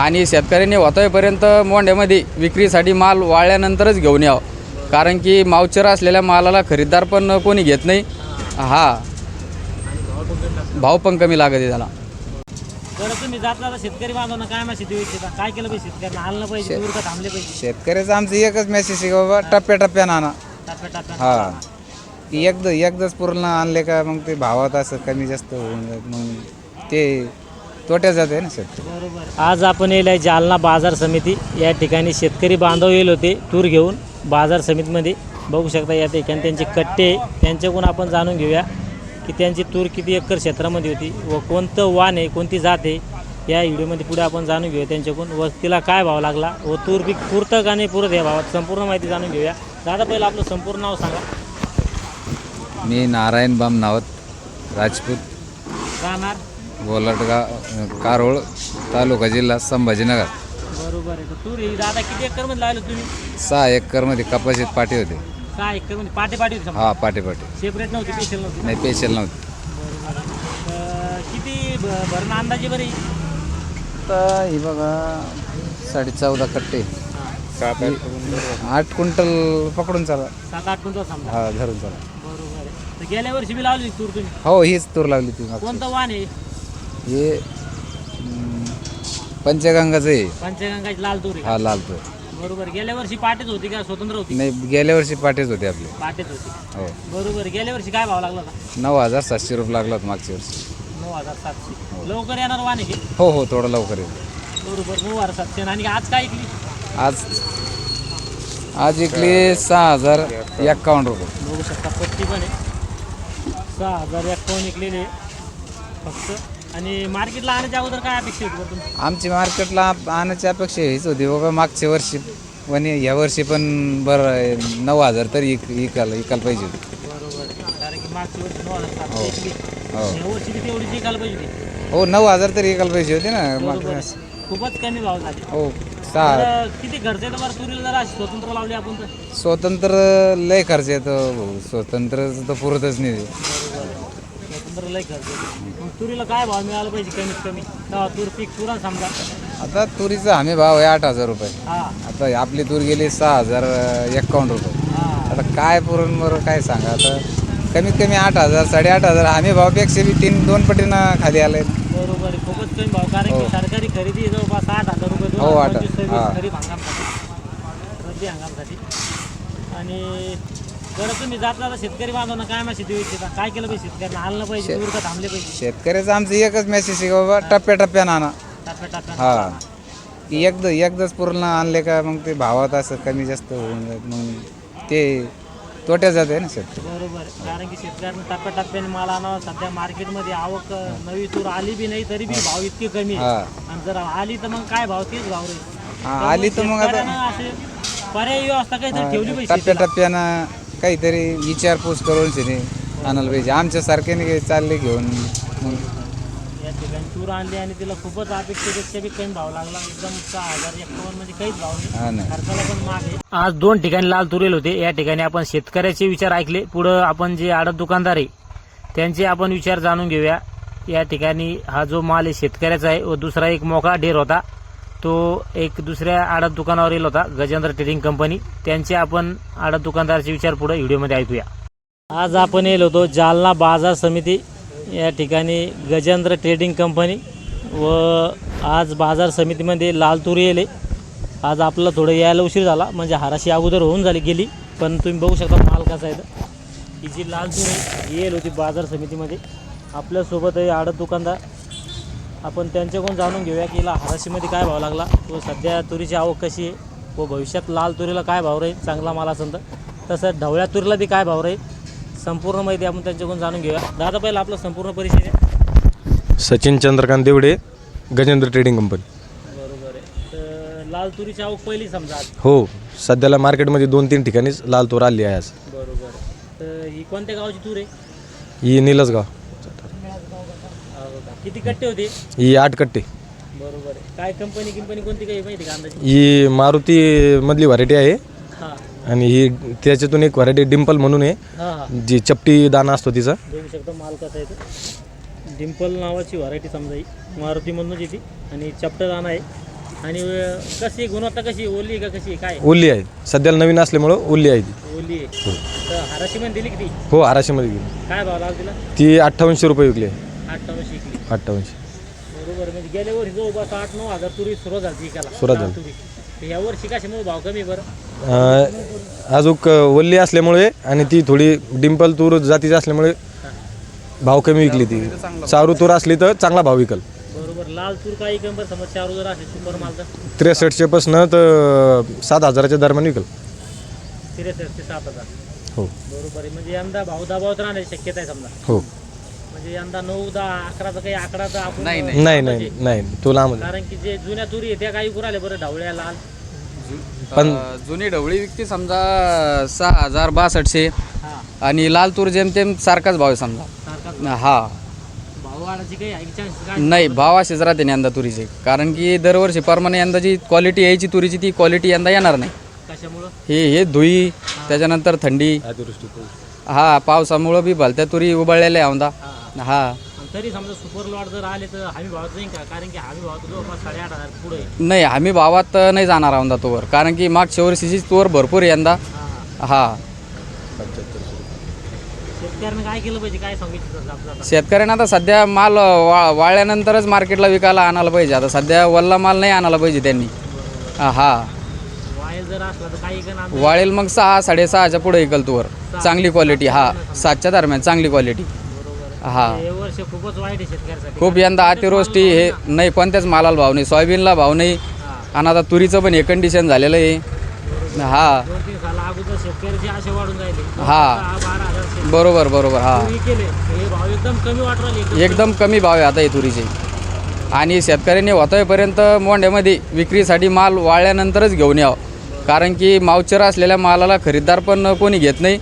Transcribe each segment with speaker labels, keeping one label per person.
Speaker 1: आणि शेतकऱ्यांनी होतोयपर्यंत मोंड्यामध्ये विक्रीसाठी माल वाळल्यानंतरच घेऊन यावं. कारण की मावचर असलेल्या मालाला खरीददार पण कोणी घेत नाही. हा. भाव पण कमी लागत आहे त्याला.
Speaker 2: बरं तुम्ही जात जाता शेतकरी बांधवांना काय माहिती देऊ इच्छिता काय केलं पाहिजे शेतकऱ्यांना? आणलं पाहिजे दूर का थांबले पाहिजे?
Speaker 3: शेतकऱ्याचं आमचं एकच मेसेज आहे की बाबा टप्प्याटप्प्यानं आणा. हा. एकदा एकदाच पूर्ण आणले का मग ते भावात असं कमी जास्त होऊन जात. मग ते तोट्यात जाते ना शेतकरी
Speaker 2: बरोबर. आज आपण येईल आहे जालना बाजार समिती. या ठिकाणी शेतकरी बांधव येईल होते तूर घेऊन बाजार समितीमध्ये. बघू शकता या ठिकाणी त्यांचे कट्टे आहे. त्यांच्याकडून आपण जाणून घेऊया की त्यांची तूर किती एकर क्षेत्रामध्ये होती व कोणतं वाण आहे कोणती जात आहे. या व्हिडिओमध्ये पुढे आपण जाणून घेऊया त्यांच्याकडून. व तिला काय भाव लागला व तूर पीक पुरतं का नाही पुरत या भावात संपूर्ण माहिती जाणून घेऊया. दादा पहिलं आपलं संपूर्ण नाव सांगा.
Speaker 3: मी नारायण बाम नावत राजपूत.
Speaker 2: राहणार?
Speaker 3: गोलटगाव कारोळ तालुका जिल्हा संभाजीनगर.
Speaker 2: बरोबर आहे. तर तूर ही दादा किती एकरमध्ये लावलं तुम्ही?
Speaker 3: सहा एकरमध्ये कपाशीत पाठी होते.
Speaker 2: सहा एकरमध्ये पाटे पाटे होते समजा.
Speaker 3: हा पाठी पाठी
Speaker 2: सेपरेट नव्हती स्पेशल नव्हती?
Speaker 3: नाही पेशल नव्हती.
Speaker 2: अं, किती भ- भरणं अंदाजे बरी
Speaker 3: तर ही बघा साडे चौदा कट्टे. आठ क्विंटल पकडून चाला.
Speaker 2: सात आठ समजा.
Speaker 3: हा धरून चाला.
Speaker 2: बरोबर आहे. तर गेल्या वर्षी बी लावली तूर तुम्ही?
Speaker 3: हो हीच तूर लावली ती मागची.
Speaker 2: कोणतं वाण आहे?
Speaker 3: हे पंचगंगाचं आहे.
Speaker 2: पंचगंगाची लाल तूर.
Speaker 3: हा लाल तूर.
Speaker 2: बरोबर. गेल्या वर्षी पाटेच होती का? स्वतंत्र होती?
Speaker 3: नाही गेल्या वर्षी पाठीच होते आपले.
Speaker 2: पाटेच होती.
Speaker 3: हो.
Speaker 2: बरोबर. गेल्या वर्षी काय भाव लागला होता?
Speaker 3: नऊ हजार सातशे रुपये लागला होता मागच्या वर्षी.
Speaker 2: नऊ हजार सातशे. लवकर येणार आहे की?
Speaker 3: हो हो थोडं लवकर येईल.
Speaker 2: बरोबर. नऊ हजार सातशे. आणि आज काय ऐकली
Speaker 3: आज आज इकली सहा हजार एक्कावन्न रुपये.
Speaker 2: बघू शकता पत्ती पण आहे. सहा हजार एक्कावन्न विकलेले फक्त आणि मार्केटला आणण्याच्या अगोदर काय अपेक्षा होती बरं तुमची?
Speaker 3: आमची मार्केटला आणण्याची अपेक्षा हीच होती बाबा मागच्या वर्षी पण ह्या वर्षी पण बरं नऊ हजार तरी इक इकायला इकायला पाहिजे होती.
Speaker 2: बरोबर आहे. कारण की मागच्या वर्षी नऊ हजार सातशे विकली
Speaker 3: हो.
Speaker 2: या वर्षी बी तेवढीच विकायला पाहिजे होती.
Speaker 3: हो नऊ हजार तरी इकायला पाहिजे होते ना.
Speaker 2: बरोबर
Speaker 3: मागच्या
Speaker 2: आहे.
Speaker 3: वर्षी.
Speaker 2: खूपच कमी भाव झाले.
Speaker 3: हो सहा
Speaker 2: तर किती खर्च येतो बरं तुरीला? जरा स्वतंत्र लावली आपण तर.
Speaker 3: स्वतंत्र लय खर्च येतो भाऊ. स्वतंत्र तर पुरतच नाही.
Speaker 2: लय खर्च. मग तुरीला काय भाव मिळाला पाहिजे कमीत कमी? तेव्हा तूर पीक पुरा समजा
Speaker 3: आता तुरीचा हमी भाव आहे आठ हजार रुपये.
Speaker 2: हा.
Speaker 3: आता आपली तूर गेली सहा हजार एक्कावन्न रुपये.
Speaker 2: हा.
Speaker 3: आता काय पुरण बरं काय सांगा? आता कमीत कमी आठ हजार साडेआठ हजार हमी भावापेक्षा बी तीन दोन पटीनं खाली आले
Speaker 2: बरोबर आहे. खूपच कमी भाव. कारण की सरकारी खरेदी जवळपास आठ हजार रुपये दोन
Speaker 3: हो,
Speaker 2: हजार
Speaker 3: आठ.
Speaker 2: पंचवीस सव्वीस
Speaker 3: हा.
Speaker 2: खरीप हंगामसाठी. रब्बी हंगामसाठी. आणि बरं तुम्ही जात जाता शेतकरी बांधवांना काय देऊ इच्छिता? काय केलं पाहिजे शेतकऱ्यांना? आणलं पाहिजे दूर का थांबले पाहिजे?
Speaker 3: शेतकऱ्याचं आमचं एकच मेसेज आहे बाबा टप्प्याटप्प्यानं आणा
Speaker 2: टप्प्या टप्प्या
Speaker 3: हा. की एकदा एकदाच पूर्ण आणले का मग ते भावात असं कमी जास्त होऊन जात मग ते तोट्यात जाते ना शेतकरी.
Speaker 2: बरोबर. कारण की शेतकऱ्यांना टप्प्या टप्प्याने माल आणावा सध्या मार्केटमध्ये आवक नवी तूर आली बी नाही तरी बी भाव इतके कमी आहे
Speaker 3: हा.
Speaker 2: आणि जर आली तर मग काय भाव? तेच भाव
Speaker 3: हा, आली तर मग आता
Speaker 2: शेतकऱ्यांना असे पर्यायी व्यवस्था काहीतरी ठेवली पाहिजे
Speaker 3: टप्प्याटप्प्यानं काहीतरी विचारपूस करून शेती आणायला पाहिजे. आमच्यासारख्याने काही चालले घेऊन. मग
Speaker 2: या ठिकाणी तूर आणली आणि तिला खूपच अपेक्षेपेक्षा बी कमी भाव लागला. एकदम सहा हजार एकावन्न म्हणजे काहीच भाव नाही.
Speaker 3: ना.
Speaker 2: खर्चाला पण माग आहे. आज दोन ठिकाणी लाल तुरेल होते. या ठिकाणी आपण शेतकऱ्याचे विचार ऐकले. पुढं आपण जे आडत दुकानदार आहे त्यांचे आपण विचार जाणून घेऊया. या ठिकाणी हा जो माल आहे शेतकऱ्याचा आहे व दुसरा एक मोकळा ढेर होता. तो एक दुसऱ्या आडत दुकानावर येईल होता गजेंद्र ट्रेडिंग कंपनी त्यांचे आपण आडत दुकानदाराचे विचार पुढे व्हिडिओमध्ये ऐकूया. आज आपण येलो होतो जालना बाजार समिती. या ठिकाणी गजेंद्र ट्रेडिंग कंपनी व आज बाजार समितीमध्ये लाल येले आज आपलं थोडं यायला उशीर झाला म्हणजे हाराशी अगोदर होऊन झाली गेली पण तुम्ही बघू शकता माल कसा आहे तर. ही जी लाल ही येईल होती बाजार समितीमध्ये आपल्यासोबत आडत दुकानदार आपण त्यांच्याकडून जाणून घेऊया की हिला हाराशीमध्ये काय भाव लागला. व सध्या तुरीची आवक कशी आहे? व भविष्यात लाल तुरीला काय भाव राहील? चांगला माल असेल तर. तसं ढवळ्या तुरीला बी काय भाव राहील? संपूर्ण माहिती आपण त्यांच्याकडून जाणून घेऊया. दादा पहिला आपला संपूर्ण परिचय द्या.
Speaker 4: सचिन चंद्रकांत देवडे गजेंद्र ट्रेडिंग कंपनी
Speaker 2: बरोबर आहे. तर लाल तुरीची आवक पहिली समजा आज.
Speaker 4: हो सध्याला मार्केटमध्ये दोन तीन ठिकाणीच लाल तूर आली आहे आज.
Speaker 2: बरोबर आहे. तर ही कोणत्या गावाची तूर आहे?
Speaker 4: ही निलसगाव
Speaker 2: का? किती कट्टे होते?
Speaker 4: ही आठ कट्टे.
Speaker 2: बरोबर आहे. काय कंपनी कंपनी कोणती काही माहिती का अंदाजे?
Speaker 4: ही मारुती मधली व्हरायटी आहे.
Speaker 2: हां.
Speaker 4: आणि ही त्याच्यातून एक व्हरायटी डिम्पल म्हणून आहे.
Speaker 2: हां हां.
Speaker 4: जी चपटी दाना असतो तिचा.
Speaker 2: बघू शकता माल कसा आहे तो. डिम्पल नावाची व्हरायटी समजा ही. मारुतीमधूनच येते. आणि चपटा दाना आहे. आणि अं, कशी गुणवत्ता कशी ओली का कशी काय
Speaker 4: ओल्ली आहे. सध्याला नवीन असल्यामुळं ओल्ली आहे ती.
Speaker 2: ओली आहे. तर हाराशी पण दिली किती?
Speaker 4: हो आराशीमध्ये गेली
Speaker 2: काय भाव लागला तिला?
Speaker 4: ती अठ्ठावन्नशे रुपये विकली आहे.
Speaker 2: अठ्ठावन्नशे इकली
Speaker 4: अठ्ठावन्नशे
Speaker 2: बरोबर म्हणजे गेल्या वर्षी जवळपास आठ नऊ हजार तुरी सुरुवात झाली
Speaker 4: सुरुवात झाली.
Speaker 2: तुरी. तर या वर्षी कशामुळे भाव कमी बरं?
Speaker 4: अं, ओल्ली असल्यामुळे आणि ती थोडी डिंपल तूर जातीची असल्यामुळे भाव कमी विकली ती. चारू तूर असली तर चांगला भाव विकल.
Speaker 2: बरोबर लाल तूर काही कंबर समज चार जर असेल सुपर माल तर?
Speaker 4: त्रेसष्टशे पासनं तर सात हजाराच्या दरम्यान विकल.
Speaker 2: त्रेसष्ट ते सात हजार.
Speaker 4: हो.
Speaker 2: बरोबर आहे म्हणजे यंदा भाव दबावत राहण्याची शक्यता आहे समजा.
Speaker 4: हो.
Speaker 2: म्हणजे यंदा नऊ दहा अकराचा काही आकडा तर आपण
Speaker 1: नाही,
Speaker 2: अं,
Speaker 4: नाही
Speaker 2: म्हणजे
Speaker 4: नाही. नाही तो लांब आहे.
Speaker 2: कारण की जे जुन्या तुरी आहे त्या काही पुराले बरं ढवळ्या लाल.
Speaker 4: पण-
Speaker 1: अ, जुनी ढवळी विकती समजा सहा हजार बासष्टशे.
Speaker 2: हा.
Speaker 1: आणि लाल तूर जेमतेम सारखाच भाव आहे समजा. हा.
Speaker 2: भाव वाढायची काही आहे? चान्स काय
Speaker 1: नाही भाव असेच राहते ना यंदा तुरीचे. कारण की दरवर्षी परमाने यंदा जी क्वालिटी यायची तुरीची ती क्वालिटी यंदा येणार नाही.
Speaker 2: कशामुळं?
Speaker 1: हे हे धुई त्याच्यानंतर थंडी. हा पावसामुळं बी भलत्या तुरी उबळलेल्या आहे औंदा.
Speaker 2: हा.
Speaker 1: हा.
Speaker 2: तरी समजा सुपर लॉट जर आले तर हमी भावात जाईल का? कारण की हमी भावात जवळपास साडेआठ हजार पुढे आहे.
Speaker 1: नाही आम्ही भावात नाही जाणार औंदा तोवर. कारण की मागच्या वर्षीची तोवर भरपूर आहे यंदा.
Speaker 2: हा
Speaker 1: हा.
Speaker 2: शेतकऱ्यानं काय केलं पाहिजे? काय सांगितलं आपलं आता?
Speaker 1: शेतकऱ्यांना आता सध्या माल वा वाळल्यानंतरच मार्केटला विकायला आणायला पाहिजे. आता सध्या वल्ला माल नाही आणायला पाहिजे त्यांनी. हा.
Speaker 2: वायल जर असला तर काही का ना
Speaker 1: वाळेल मग सहा साडेसहाच्या पुढे विकल तूवर. चांगली क्वालिटी हा. सातच्या दरम्यान. चांगली क्वालिटी हा.
Speaker 2: हे वर्ष खूपच वाईट आहे शेतकऱ्यासाठी.
Speaker 1: खूप यंदा अतिवृष्टी हे नाही कोणत्याच मालाला भाव नाही सोयाबीनला भाव नाही. आणि आता तुरीचं पण हे कंडिशन झालेलं आहे. हा.
Speaker 2: दोन तीन साला अगोदर शेतकऱ्याचे आशे वाढून जायले
Speaker 1: हा.
Speaker 2: दहा बारा हजार शेतकरी
Speaker 1: बरोबर बरोबर हा.
Speaker 2: केले. हे भाव एकदम कमी वाटू राहिले. एकदम
Speaker 1: एकदम कमी भाव आहे आता हे तुरीचे. आणि शेतकऱ्यांनी होतोयपर्यंत मोंड्यामध्ये विक्रीसाठी माल वाळल्यानंतरच घेऊन यावं. कारण की मावचर असलेल्या मालाला खरीददार पण कोणी घेत नाही.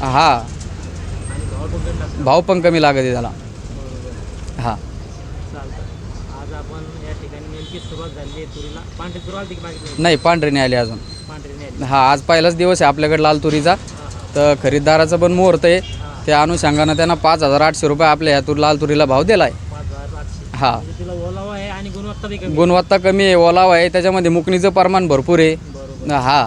Speaker 1: हा
Speaker 2: आणि भाव पण कमी लागतो
Speaker 1: भाव पण कमी लागत आहे त्याला हा.
Speaker 2: चालतं आज आपण या ठिकाणी नेमकी सुरुवात झाली आहे तुरीला. पांढरी तुर आली मागितली
Speaker 1: नाही पांढरी नाही आली अजून.
Speaker 2: पांढरी नाही आली.
Speaker 1: हा आज पहिलाच दिवस आहे आपल्याकडे लाल तुरीचा. तर खरीददाराचा पण मुहूर्त आहे. त्या अनुषंगानं त्यांना पाच हजार आठशे रुपये आपल्या ह्या तूर लाल तुरीला भाव दिला आहे हा.
Speaker 2: म्हणजे तिला ओलावा आहे आणि गुणवत्ता बी कमी आहे.
Speaker 1: गुणवत्ता कमी आहे ओलावा आहे. त्याच्यामध्ये मुकणीचं प्रमाण भरपूर आहे.
Speaker 2: बरोबर.
Speaker 1: हा.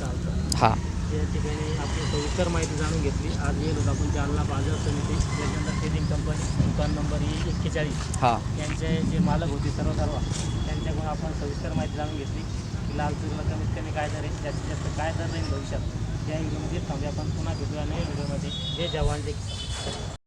Speaker 2: चालतं
Speaker 1: हा.
Speaker 2: या ठिकाणी सविस्तर माहिती जाणून घेतली. आज गेलो होतो आपण जालना बाजार समिती. त्याच्यानंतर ट्रेडिंग कंपनी दुकान नंबर ही एक्केचाळीस.
Speaker 1: हा.
Speaker 2: त्यांचे जे मालक होते सर्व सर्व त्यांच्याकडून आपण सविस्तर माहिती जाणून घेतली. की लाल तुरीला कमीत कमी काय दर आहे? जास्तीत जास्त काय दर राहील भविष्यात? या व्हिडिओमध्ये थांबूया आपण. पुन्हा भेटूया नवीन व्हिडिओमध्ये. जय जवान जय किसान.